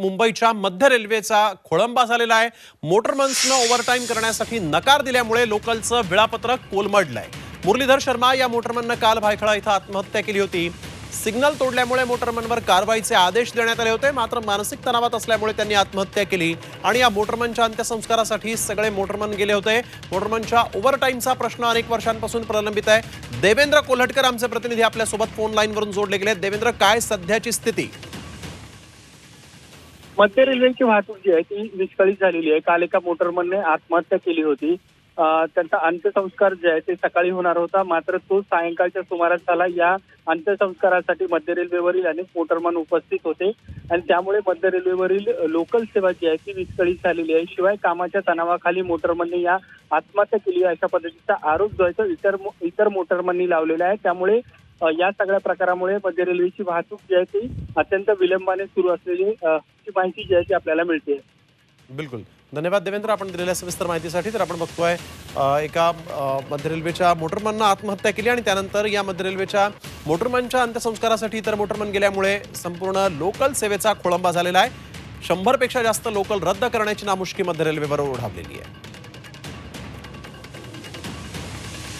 मुंबईच्या मध्य रेल्वेचा खोळंबा झालेला आहे. मोटरमन्सनं ओव्हरटाईम करण्यासाठी नकार दिल्यामुळे लोकलचं वेळापत्रक कोलमडलंय. मुरलीधर शर्मा या मोटरमननं काल भायखळा इथं आत्महत्या केली होती. सिग्नल तोडल्यामुळे मोटरमनवर कारवाईचे आदेश देण्यात आले होते. मात्र मानसिक तणावात असल्यामुळे त्यांनी आत्महत्या केली आणि या मोटरमनच्या अंत्यसंस्कारासाठी सगळे मोटरमन गेले होते. मोटरमनच्या ओव्हरटाईमचा प्रश्न अनेक वर्षांपासून प्रलंबित आहे. देवेंद्र कोल्हटकर आमचे प्रतिनिधी आपल्यासोबत फोन लाईनवरून जोडले गेले आहेत. देवेंद्र काय सध्याची स्थिती? मध्य रेल्वेची वाहतूक जी आहे ती विस्कळीत झालेली आहे. काल एका मोटरमनने आत्महत्या केली होती. त्यांचा अंत्यसंस्कार जे आहे ते सकाळी होणार होता. मात्र तो सायंकाळच्या सुमारास झाला. या अंत्यसंस्कारासाठी मध्य रेल्वेवरील अनेक मोटरमन उपस्थित होते. आणि त्यामुळे मध्य रेल्वेवरील लोकल सेवा जी आहे ती विस्कळीत झालेली आहे. शिवाय कामाच्या तणावाखाली मोटरमनने या आत्महत्या केली आहे अशा पद्धतीचा आरोप जो आहे तो इतर मो- इतर मोटरमननी लावलेला आहे. त्यामुळे या सगळ्या प्रकारामुळे मध्य रेल्वेची वाहतूक जी आहे ती अत्यंत विलंबाने सुरू असलेली माहिती जी आहे ती आपल्याला मिळते. बिलकुल. धन्यवाद देवेंद्र. आपण दिलेल्या सविस्तर माहितीसाठी तर आपण बघतोय एका मध्य रेल्वेच्या मोटरमॅननं आत्महत्या केली आणि त्यानंतर या मध्य रेल्वेच्या मोटरमनच्या अंत्यसंस्कारासाठी इतर मोटरमन गेल्यामुळे संपूर्ण लोकल सेवेचा खोळंबा झालेला आहे. शंभरपेक्षा जास्त लोकल रद्द करण्याची नामुष्की मध्य रेल्वेवर ओढावलेली आहे.